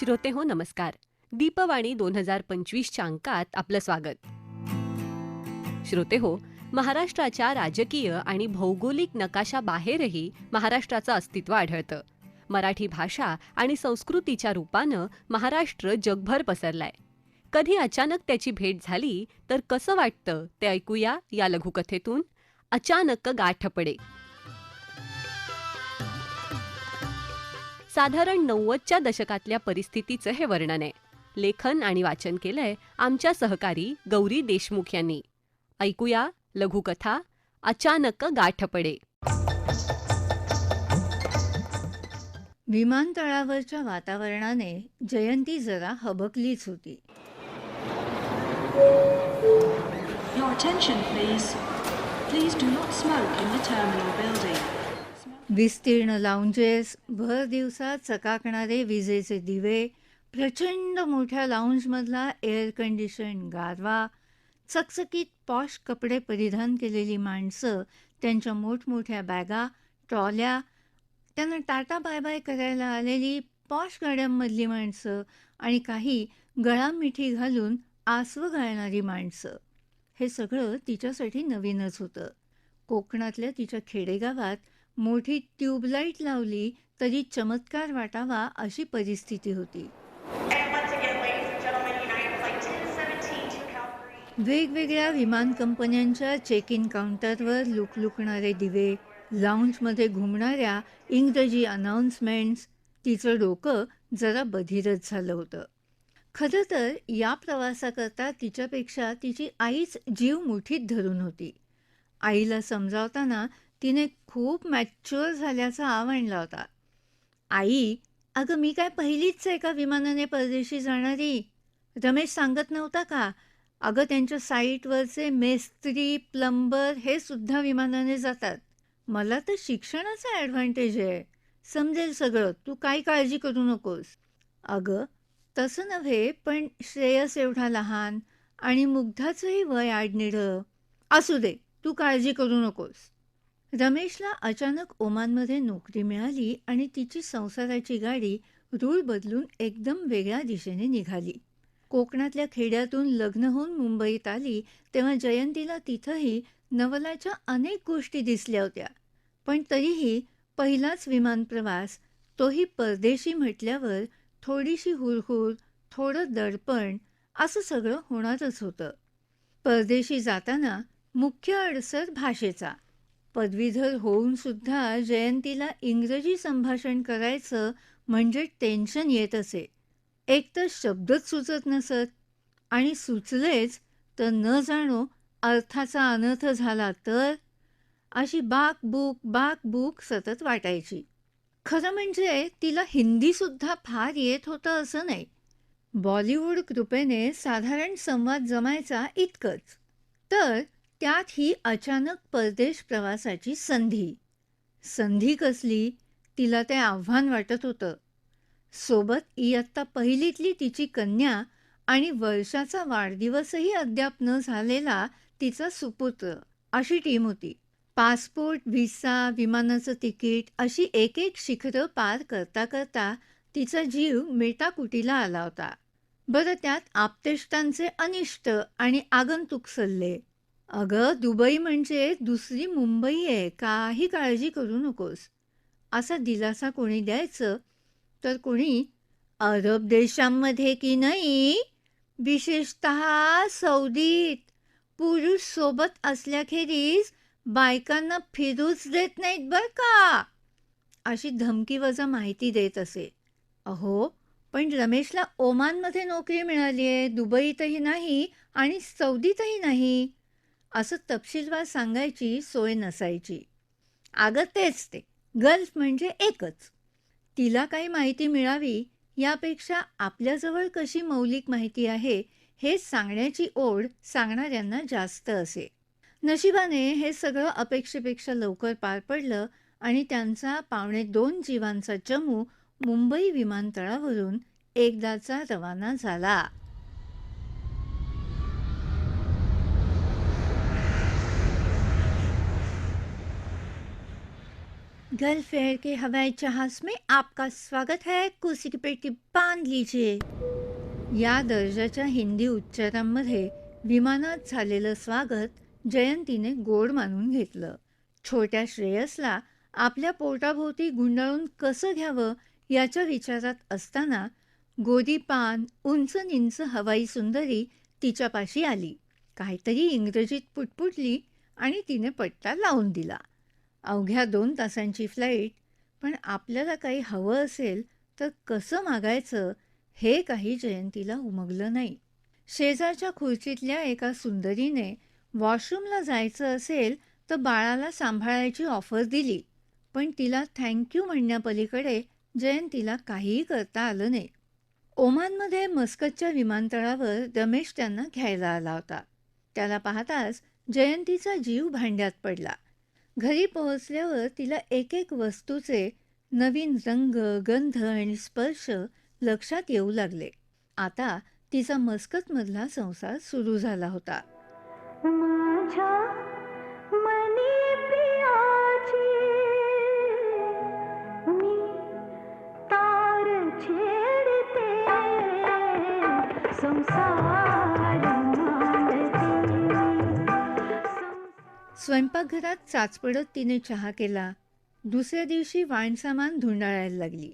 श्रोते हो नमस्कार. दीपवाणी दोन हजार पंचवीसच्या अंकात आपलं स्वागत. श्रोते हो महाराष्ट्राच्या राजकीय आणि भौगोलिक नकाशाबाहेरही महाराष्ट्राचं अस्तित्व आढळतं. मराठी भाषा आणि संस्कृतीच्या रूपानं महाराष्ट्र जगभर पसरलाय. कधी अचानक त्याची भेट झाली तर कसं वाटतं ते ऐकूया या लघुकथेतून. अचानक गाठ पडे. साधारण नव्वदच्या दशकातल्या परिस्थितीचं हे वर्णन आहे लेखन आणि वाचन केलंय आमच्या सहकारी गौरी देशमुख यांनी ऐकूया लघुकथा अचानक गाठ पडे विमानतळावरच्या वातावरणाने जयंती जरा हबकलीच होती Your attention, please. Please do not smoke in the terminal building. विस्तीर्ण लाऊंजेस भर दिवसात चकाकणारे विजेचे दिवे प्रचंड मोठ्या लाऊंजमधला एअर कंडिशन गारवा चकचकीत पॉश कपडे परिधान केलेली माणसं त्यांच्या मोठमोठ्या बॅगा ट्रॉल्या त्यांना टाटा बाय बाय करायला आलेली पॉश गाड्यांमधली माणसं आणि काही गळामिठी घालून आसवं घालणारी माणसं. हे सगळं तिच्यासाठी नवीनच होतं. कोकणातल्या तिच्या खेडेगावात मोठी ट्यूबलाईट लावली तरी चमत्कार वाटावा अशी परिस्थिती होती. वेगवेगळ्या विमान कंपन्यांच्या चेक इन काउंटरवर लुकलुकणारे दिवे लाऊंजमध्ये घुमणाऱ्या इंग्रजी अनाऊन्समेंट्स तिचं डोकं जरा बधिरच झालं होतं. खरं तर या प्रवासाकरता तिच्यापेक्षा तिची आईच जीव मुठीत धरून होती. आईला समजावताना तिने खूप मॅच्युअर झाल्याचा आवडला होता. आई अगं मी काय पहिलीच आहे का विमानाने परदेशी जाणारी? रमेश सांगत नव्हता का? अगं त्यांच्या साईटवरचे मेस्त्री प्लंबर हे सुद्धा विमानाने जातात. मला तर शिक्षणाचा ॲडव्हान्टेज आहे. समजेल सगळं. तू काही काळजी करू नकोस. अगं तसं नव्हे पण श्रेयस एवढा लहान आणि मुग्धाचंही वय आडनिढं. असू दे तू काळजी करू नकोस. रमेशला अचानक ओमानमध्ये नोकरी मिळाली आणि तिची संसाराची गाडी रूळ बदलून एकदम वेगळ्या दिशेने निघाली. कोकणातल्या खेड्यातून लग्न होऊन मुंबईत आली तेव्हा जयंतीला तिथंही नवलाच्या अनेक गोष्टी दिसल्या होत्या. पण तरीही पहिलाच विमान प्रवास तोही परदेशी म्हटल्यावर थोडीशी हुरहुर थोडं दडपण असं सगळं होणारच होतं. परदेशी जाताना मुख्य अडसर भाषेचा. पदवीधर होऊन सुद्धा जयंतीला इंग्रजी संभाषण करायचं म्हणजे टेन्शन येत असे. एक तर शब्दच सुचत नसत आणि सुचलेच तर न जाणो अर्थाचा अनर्थ झाला तर? अशी बाक बुक बाक बुक सतत वाटायची. खरं म्हणजे तिला हिंदीसुद्धा फार येत होतं असं नाही. बॉलिवूड कृपेने साधारण संवाद जमायचा इतकंच. तर त्यात ही अचानक परदेश प्रवासाची संधी. संधी कसली? तिला ते आव्हान वाटत होतं. सोबत इयत्ता पहिलीतली तिची कन्या आणि वर्षाचा वाढदिवसही अद्याप न झालेला तिचा सुपुत्र अशी टीम होती. पासपोर्ट व्हिसा विमानाचं तिकीट अशी एक एक शिखरं पार करता करता तिचा जीव मेटाकुटीला आला होता. बरं त्यात आपतेष्टांचे अनिष्ट आणि आगंतुक सल्ले अगं दुबई म्हणजे दुसरी मुंबई आहे. काही काळजी करू नकोस. असा दिलासा कोणी द्यायचं? तर कोणी अरब देशांमध्ये की नाही? विशेषत सौदीत. पुरुष सोबत असल्याखेरीज बायकांना फिरूच देत नाहीत बर का? अशी धमकी वजा माहिती देत असे. अहो पण रमेशला ओमानमध्ये नोकरी मिळाली आहे दुबईतही नाही आणि सौदीतही नाही. असं तपशीलवार सांगायची सोय नसायची. अगं तेच ते. गल्फ म्हणजे एकच. तिला काही माहिती मिळावी यापेक्षा आपल्याजवळ कशी मौलिक माहिती आहे हे सांगण्याची ओढ सांगणाऱ्यांना जास्त असे. नशिबाने हे सगळं अपेक्षेपेक्षा लवकर पार पडलं आणि त्यांचा पावणे दोन जीवांचा चमू मुंबई विमानतळावरून एकदाचा रवाना झाला. गलफेयर के हवाई जहाज में आपका स्वागत है। कुर्सी की पेटी बांध लीजिए। या दर्जाच्या हिंदी उच्चारांमध्ये विमानात झालेलं स्वागत जयंतीने गोड मानून घेतलं. छोट्या श्रेयसला आपल्या पोटाभोवती गुंडाळून कसं घ्यावं याच्या विचारात असताना गोदी पान उंच निंच हवाई सुंदरी तिच्यापाशी आली. काहीतरी इंग्रजीत पुटपुटली आणि तिने पट्टा लावून दिला. अवघ्या दोन तासांची फ्लाईट पण आपल्याला काही हवं असेल तर कसं मागायचं हे काही जयंतीला उमगलं नाही. शेजारच्या खुर्चीतल्या एका सुंदरीने वॉशरूमला जायचं असेल तर बाळाला सांभाळायची ऑफर दिली पण तिला थँक्यू म्हणण्यापलीकडे जयंतीला काहीही करता आलं नाही. ओमानमध्ये मस्कतच्या विमानतळावर रमेश त्यांना घ्यायला आला होता. त्याला पाहताच जयंतीचा जीव भांड्यात पडला. घरी पोहोचल्यावर तिला एक एक वस्तूचे नवीन रंग गंध आणि स्पर्श लक्षात येऊ लागले. आता तिचा मस्कतमधला संसार सुरू झाला होता. स्वयंपाकघरात चाचपडत तिने चहा केला. दुसऱ्या दिवशी वाणसामान धुंडाळायला लागली.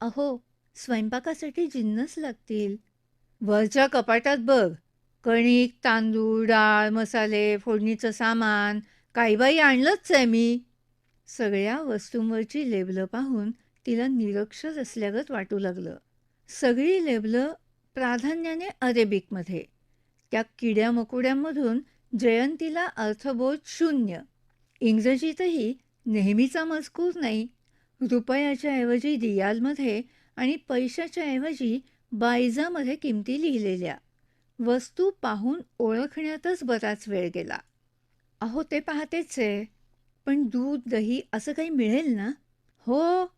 अहो स्वयंपाकासाठी जिन्नस लागतील. वरच्या कपाटात बघ. कणिक तांदूळ डाळ मसाले फोडणीचं सामान काही बाई आणलंच आहे मी. सगळ्या वस्तूंवरची लेबलं पाहून तिला निरक्षर असल्यागत वाटू लागलं. सगळी लेबलं प्राधान्याने अरेबिकमध्ये. त्या किड्या मकोड्यांमधून जयंतीला अर्थबोध शून्य. इंग्रजीतही नेहमीचा मजकूर नाही. रुपयाच्या ऐवजी रियालमध्ये आणि पैशाच्या ऐवजी बायजामध्ये किमती लिहिलेल्या. वस्तू पाहून ओळखण्यातच बराच वेळ गेला. अहो ते पाहतेच. आहे पण दूध दही असं काही मिळेल ना? हो.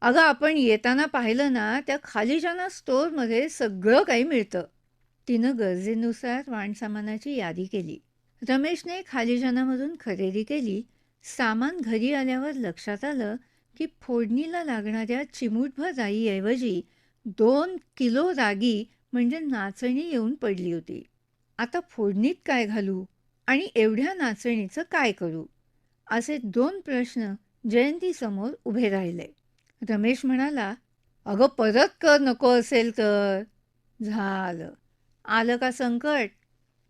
अगं आपण येताना पाहिलं ना त्या खालीजाना स्टोअरमध्ये सगळं काही मिळतं. तिनं गरजेनुसार वाणसामानाची यादी केली. रमेशने खालीजनामधून खरेदी केली. सामान घरी आल्यावर लक्षात आलं की फोडणीला लागणाऱ्या चिमूटभर राईऐवजी दोन किलो रागी म्हणजे नाचणी येऊन पडली होती. आता फोडणीत काय घालू आणि एवढ्या नाचणीचं काय करू? असे दोन प्रश्न जयंतीसमोर उभे राहिले. रमेश म्हणाला अगं परत कर नको असेल तर. झालं. आलं का संकट?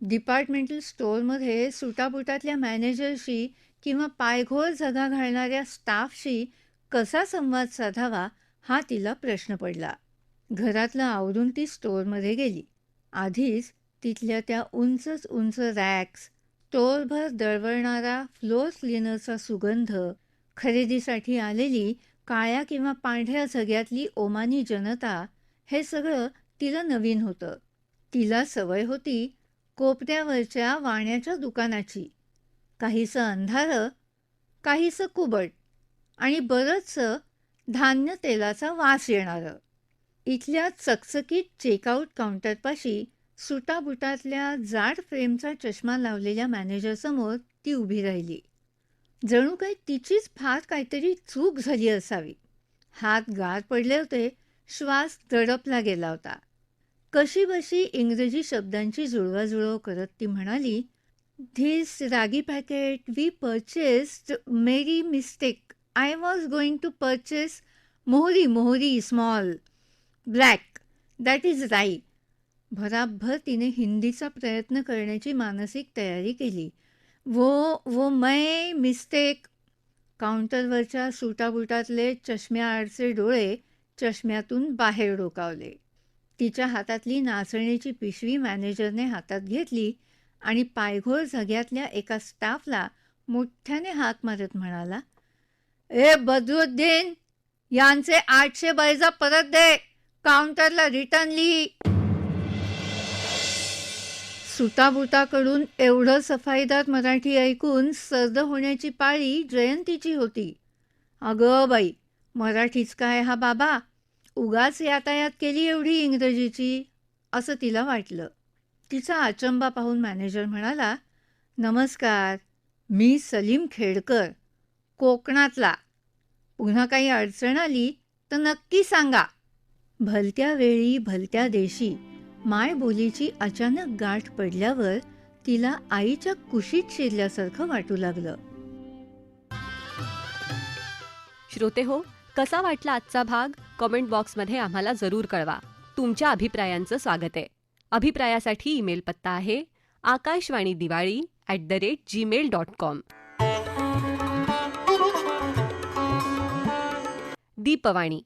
डिपार्टमेंटल स्टोअरमध्ये सुटाबुटातल्या मॅनेजरशी किंवा पायघोळ जगा घालणाऱ्या स्टाफशी कसा संवाद साधावा हा तिला प्रश्न पडला. घरातलं आवरून ती स्टोअरमध्ये गेली. आधीच तिथल्या त्या उंचच उंच रॅक्स टोरभर दळवळणारा फ्लोअर क्लिनरचा सुगंध खरेदीसाठी आलेली काळ्या किंवा पांढऱ्या झग्यातली ओमानी जनता हे सगळं तिला नवीन होतं. तिला सवय होती कोपऱ्यावरच्या वाण्याच्या दुकानाची. काहीसं अंधारं काहीसं कुबट आणि बरंचसं धान्य तेलाचा वास येणारं. इथल्या चकचकीत चेकआउट काउंटरपाशी सुटाबुटातल्या जाड फ्रेमचा चष्मा लावलेल्या मॅनेजरसमोर ती उभी राहिली. जणू काही तिचीच फार काहीतरी चूक झाली असावी. हात गार पडले होते श्वास दडपला गेला होता. कशीबशी इंग्रजी शब्दांची जुळवाजुळव करत ती म्हणाली this ragi packet we purchased Mary mistake I was going to purchase मोहरी मोहरी स्मॉल ब्लॅक दॅट इज राई भराभर तिने हिंदीचा प्रयत्न करण्याची मानसिक तयारी केली. वो वो मै मिस्टेक काउंटरवरच्या सुटाबुटातले चष्म्याआडचे डोळे चष्म्यातून बाहेर डोकावले. तिच्या हातातली नाचणीची पिशवी मॅनेजरने हातात घेतली आणि पायघोळ झग्यातल्या एका स्टाफला मोठ्याने हाक मारत म्हणाला ए बदरुद्दीन यांचे आठशे बैजा परत दे काउंटरला रिटर्न लिही. सुताबुताकडून एवढं सफाईदार मराठी ऐकून सर्द होण्याची पाळी जयंतीची होती. अगं बाई मराठीच काय हा बाबा? उगाच यातायात केली एवढी इंग्रजीची? असं तिला वाटलं. तिचा अचंबा पाहून मॅनेजर म्हणाला नमस्कार मी सलीम खेडकर कोकणातला. पुन्हा काही अडचण आली तर नक्की सांगा. भलत्या वेळी भलत्या देशी मायबोलीची अचानक गाठ पडल्यावर तिला आईच्या कुशीत शिरल्यासारखं वाटू लागलं. श्रोते हो कसा वाटला आजचा भाग? कॉमेंट बॉक्समध्ये आम्हाला जरूर कळवा. तुमच्या अभिप्रायांचं स्वागत आहे. अभिप्रायासाठी ईमेल पत्ता आहे Akashvani Diwali at the rate Gmail dot com. Deepvani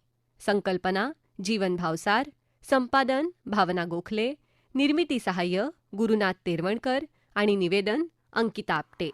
संकल्पना जीवन भावसार संपादन भावना गोखले निर्मिती सहाय्य गुरुनाथ तेरवणकर आणि निवेदन अंकिता आपटे.